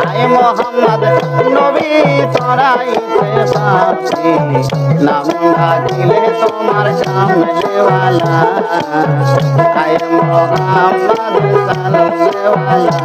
আয় মোহাম্মদ নবী চড়াইতে পারছি নাম ডাকিলে তোমার সামনেওয়ালা আয় মোহাম্মদ সাল্লেওয়ালা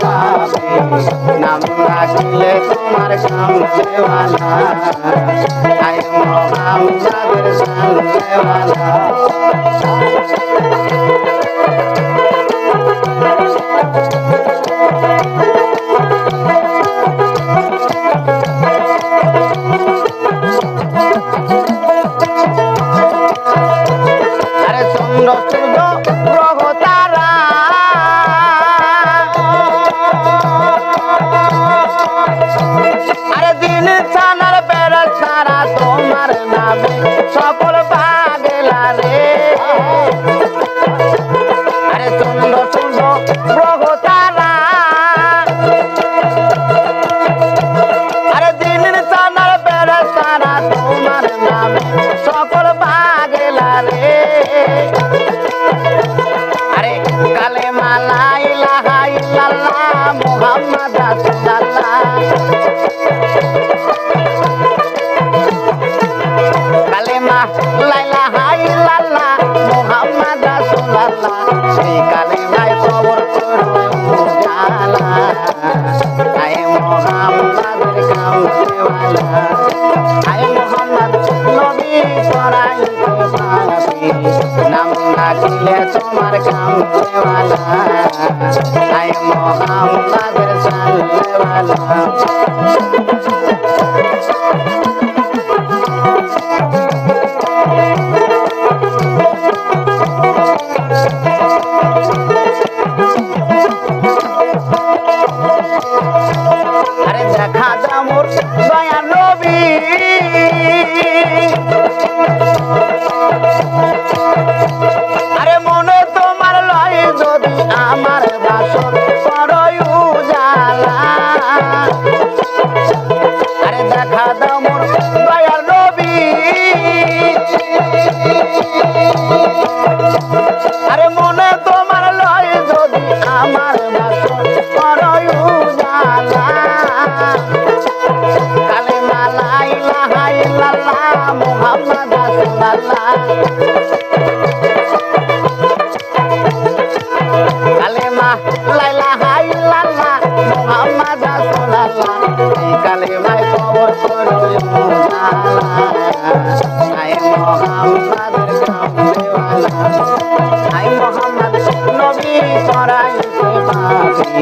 পাবে নাম রাখিলে তোমার কামদেওয়ালা আয় মোহাম্মদের কামদেওয়ালা আরে চন্দ্র সকল পাগেলা রে। আরে চন্দ্র সূর্য গ্রহ, তারা। আরে দিনের চানার বেড়া সারা তোমার নামে সকল বাগেলা রে। আরে কালে মালা ইলাহা ইল্লাল্লাহ মুহাম্মদ রাসূলুল্লাহ লাইলা হাইলাল্লাহ মুহাম্মদ রাসূলুল্লাহ, সেই কালেমায় কবর করবে উজালা। আয় মুহাম্মাদের কামদেওয়ালা আয় মুহাম্মদ নবী পরাইতে পারবি নাম ডাকিলে তোমার কামদেওয়ালা আয় মুহাম্মাদের সাল্লেওয়ালা আরে আমার বাসর করই উজালা। আরে দেখা দামোর দয়া নবী। আরে মনে তোমার লয় যদি আমার বাসর করই উজালা। কালে মালা ইলাহা ইল্লাল্লাহ, মুহাম্মদ রাসূলুল্লাহ। রাসূলুল্লাহ এই কবর করো আয় মুহাম্মাদের কামদেওয়ালা আয় মুহাম্মদ নবী পরাইতে পাবি।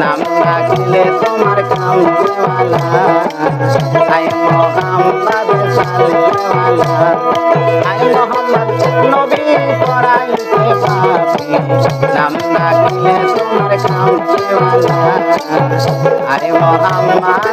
নাম রাখিলে তোমার কামদেওয়ালা আয় মুহাম্মদ সাল্লেওয়ালা আয় মুহাম্মদ নবী পরাইতে পাবি। নাম রাখিলে তোমার কামদেওয়ালা আরে মোহাম্মদ